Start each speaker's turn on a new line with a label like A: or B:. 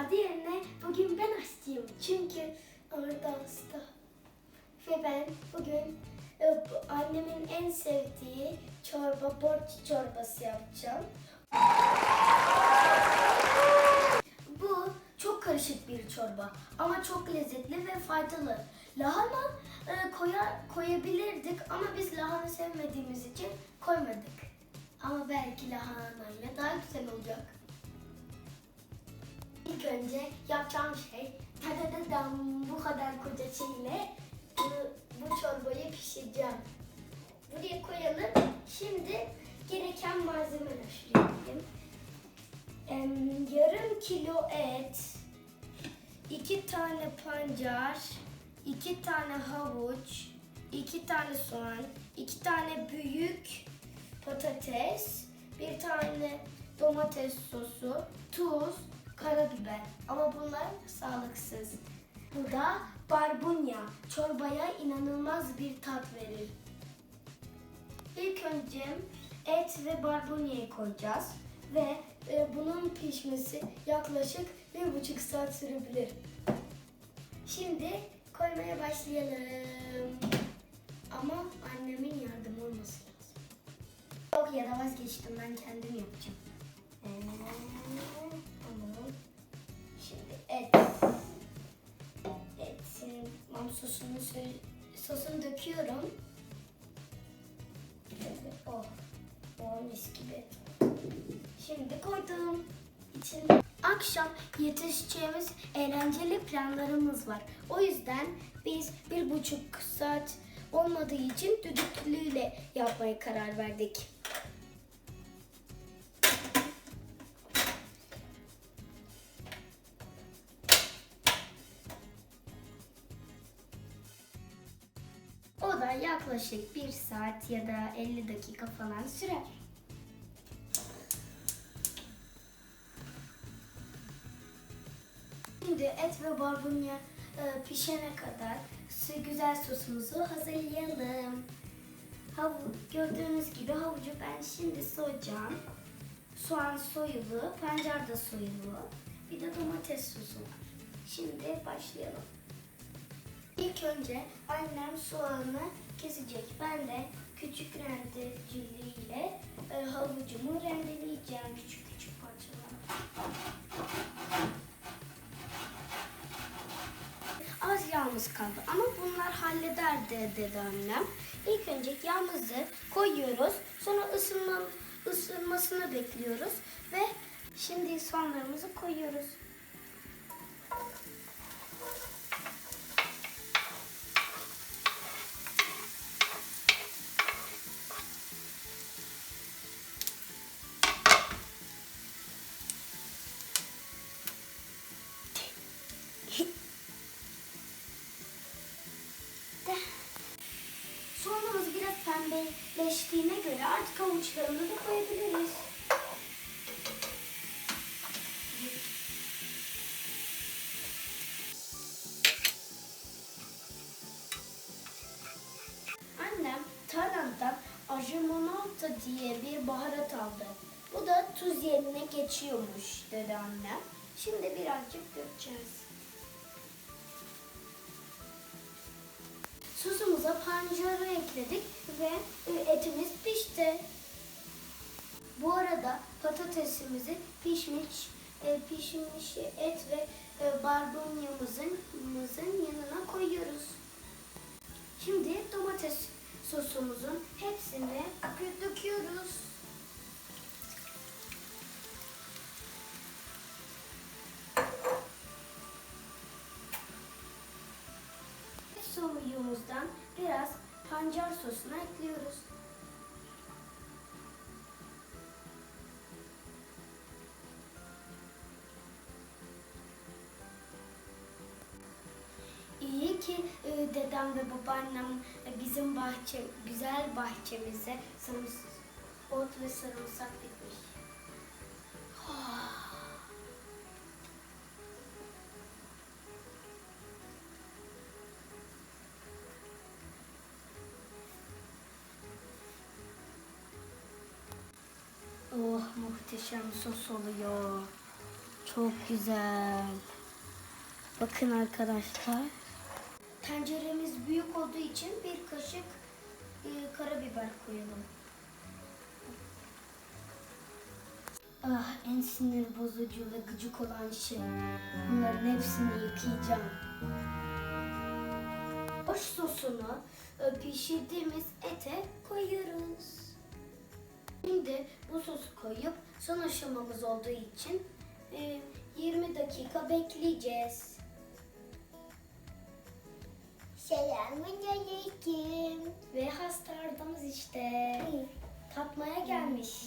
A: vardı yerine bugün ben aşçıyım. Çünkü orada hasta. Ve ben bugün e, annemin en sevdiği çorba, borç çorbası yapacağım. Bu çok karışık bir çorba ama çok lezzetli ve faydalı. Lahana e, koya, koyabilirdik ama biz lahana sevmediğimiz için koymadık. Ama belki lahanayla daha güzel olacak. İlk önce yapacağım şey tadadadam bu kadar koca şeyle bu, bu çorbayı pişireceğim. Buraya koyalım. Şimdi gereken malzemeler şuraya yarım kilo et, iki tane pancar, iki tane havuç, iki tane soğan, iki tane büyük patates, bir tane domates sosu, tuz, karabiber. Ama bunlar sağlıksız. Bu da barbunya. Çorbaya inanılmaz bir tat verir. İlk önce et ve barbunyayı koyacağız ve e, bunun pişmesi yaklaşık bir buçuk saat sürebilir. Şimdi koymaya başlayalım. Ama annemin yardımı olması lazım. Yok ya da vazgeçtim ben kendim yapacağım. Ee. Şimdi et. Etin mam sosunu sosunu döküyorum. Şöyle, oh. Oh mis gibi. Şimdi koydum. İçine. Akşam yetişeceğimiz eğlenceli planlarımız var. O yüzden biz bir buçuk saat olmadığı için düdüklüyle yapmaya karar verdik. Yaklaşık bir saat ya da 50 dakika falan sürer. Şimdi et ve barbunya e, pişene kadar güzel sosumuzu hazırlayalım. Havu, gördüğünüz gibi havucu ben şimdi soyacağım. Soğan soyulu, pancar da soyulu. Bir de domates sosu var. Şimdi başlayalım. İlk önce annem soğanı kesecek. Ben de küçük rendeciliğiyle e, havucumu rendeleyeceğim küçük küçük parçalara. Az yağımız kaldı ama bunlar halleder de dedi annem. İlk önce yağımızı koyuyoruz. Sonra ısınma, ısınmasını bekliyoruz ve şimdi soğanlarımızı koyuyoruz. Pembeleştiğine göre artık havuçlarımızı da koyabiliriz. Annem Tarant'tan Ajimonota diye bir baharat aldı. Bu da tuz yerine geçiyormuş dedi annem. Şimdi birazcık dökeceğiz. Sosumuza pancarı ekledik ve e, etimiz pişti. Bu arada patatesimizi pişmiş e, pişmiş et ve e, barbunyamızın mızın yanına koyuyoruz. Şimdi domates sosumuzun hepsini döküyoruz. Suyumuzdan biraz pancar sosunu ekliyoruz. İyi ki e, dedem ve babaannem e, bizim bahçe, güzel bahçemize sarımsak, ot ve sarımsak dikmiş. Oh muhteşem sos oluyor. Çok güzel. Bakın arkadaşlar. Tenceremiz büyük olduğu için bir kaşık e, karabiber koyalım. Ah en sinir bozucu ve gıcık olan şey. Bunların hepsini yıkayacağım. Hoş sosunu e, pişirdiğimiz ete koyuyoruz. Şimdi bu sosu koyup son aşamamız olduğu için e, 20 dakika bekleyeceğiz.
B: Selamünaleyküm.
A: Ve hasta işte tatmaya gelmiş.